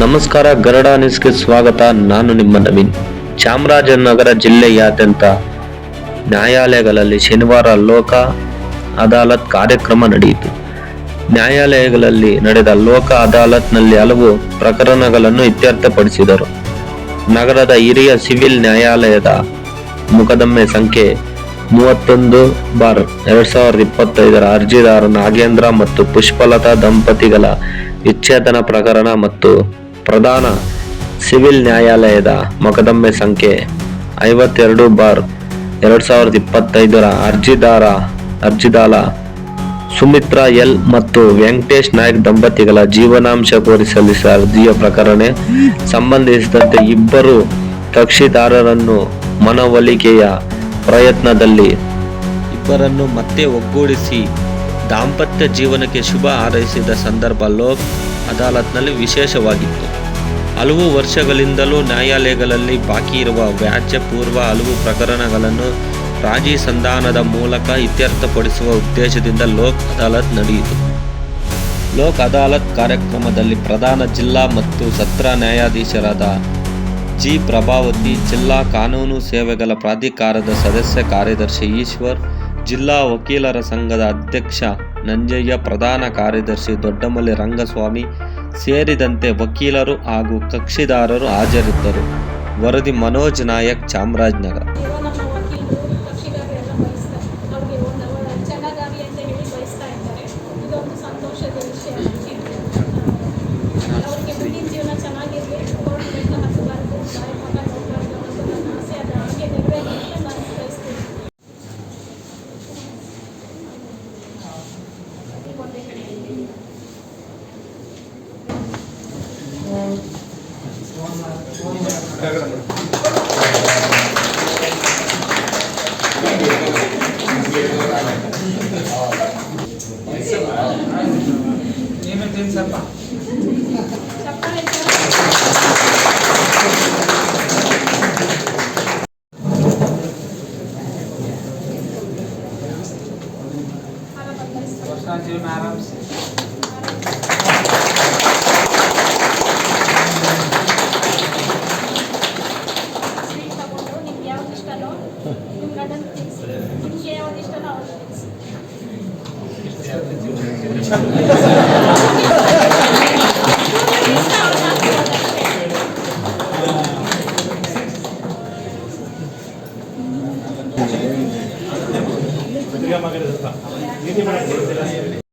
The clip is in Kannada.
ನಮಸ್ಕಾರ, ಗರಡ ನ್ಯೂಸ್ಗೆ ಸ್ವಾಗತ. ನಾನು ನಿಮ್ಮ ನವೀನ್. ಚಾಮರಾಜನಗರ ಜಿಲ್ಲೆಯಾದ್ಯಂತ ನ್ಯಾಯಾಲಯಗಳಲ್ಲಿ ಶನಿವಾರ ಲೋಕ ಅದಾಲತ್ ಕಾರ್ಯಕ್ರಮ ನಡೆಯಿತು. ನ್ಯಾಯಾಲಯಗಳಲ್ಲಿ ನಡೆದ ಲೋಕ ಅದಾಲತ್ನಲ್ಲಿ ಹಲವು ಪ್ರಕರಣಗಳನ್ನು ಇತ್ಯರ್ಥಪಡಿಸಿದರು. ನಗರದ ಹಿರಿಯ ಸಿವಿಲ್ ನ್ಯಾಯಾಲಯದ ಮೊಕದ್ದಮೆ ಸಂಖ್ಯೆ ಮೂವತ್ತೊಂದು ಬಾರ್ ಎರಡ್ ಸಾವಿರದ ಇಪ್ಪತ್ತೈದರ ಅರ್ಜಿದಾರ ನಾಗೇಂದ್ರ ಮತ್ತು ಪುಷ್ಪಲತಾ ದಂಪತಿಗಳ ವಿಚ್ಛೇದನ ಪ್ರಕರಣ ಮತ್ತು ಪ್ರಧಾನ ಸಿವಿಲ್ ನ್ಯಾಯಾಲಯದ ಮೊಕದ್ದಮೆ ಸಂಖ್ಯೆ ಐವತ್ತೆರಡು ಬಾರ್ ಎರಡು ಸಾವಿರದ ಇಪ್ಪತ್ತೈದರ ಅರ್ಜಿದಾರ ಅರ್ಜಿದಾರ ಸುಮಿತ್ರಾ ಎಲ್ ಮತ್ತು ವೆಂಕಟೇಶ್ ನಾಯ್ಕ್ ದಂಪತಿಗಳ ಜೀವನಾಂಶ ಕೋರಿ ಸಲ್ಲಿಸಿದ ಅರ್ಜಿಯ ಪ್ರಕರಣ ಸಂಬಂಧಿಸಿದಂತೆ ಇಬ್ಬರು ಕಕ್ಷಿದಾರರನ್ನು ಮನವೊಲಿಕೆಯ ಪ್ರಯತ್ನದಲ್ಲಿ ಇಬ್ಬರನ್ನು ಮತ್ತೆ ಒಗ್ಗೂಡಿಸಿ ದಾಂಪತ್ಯ ಜೀವನಕ್ಕೆ ಶುಭ ಹಾರೈಸಿದ ಸಂದರ್ಭ ಲೋಕ್ ಅದಾಲತ್ನಲ್ಲಿ ವಿಶೇಷವಾಗಿತ್ತು. ಹಲವು ವರ್ಷಗಳಿಂದಲೂ ನ್ಯಾಯಾಲಯಗಳಲ್ಲಿ ಬಾಕಿ ಇರುವ ವ್ಯಾಜ್ಯ ಪೂರ್ವ ಹಲವು ಪ್ರಕರಣಗಳನ್ನು ರಾಜಿ ಸಂಧಾನದ ಮೂಲಕ ಇತ್ಯರ್ಥಪಡಿಸುವ ಉದ್ದೇಶದಿಂದ ಲೋಕ್ ಅದಾಲತ್ ನಡೆಯಿತು. ಲೋಕ್ ಅದಾಲತ್ ಕಾರ್ಯಕ್ರಮದಲ್ಲಿ ಪ್ರಧಾನ ಜಿಲ್ಲಾ ಮತ್ತು ಸತ್ರ ನ್ಯಾಯಾಧೀಶರಾದ ಜಿ. ಪ್ರಭಾವತಿ, ಜಿಲ್ಲಾ ಕಾನೂನು ಸೇವೆಗಳ ಪ್ರಾಧಿಕಾರದ ಸದಸ್ಯ ಕಾರ್ಯದರ್ಶಿ ಈಶ್ವರ್, ಜಿಲ್ಲಾ ವಕೀಲರ ಸಂಘದ ಅಧ್ಯಕ್ಷ ನಂಜಯ್ಯ, ಪ್ರಧಾನ ಕಾರ್ಯದರ್ಶಿ ದೊಡ್ಡಮಲ್ಲಿ ರಂಗಸ್ವಾಮಿ ಸೇರಿದಂತೆ ವಕೀಲರು ಹಾಗೂ ಕಕ್ಷಿದಾರರು ಹಾಜರಿದ್ದರು. ವರದಿ Manoj Nayak Chamarajanagar. Thank you, madam. Terima kasih.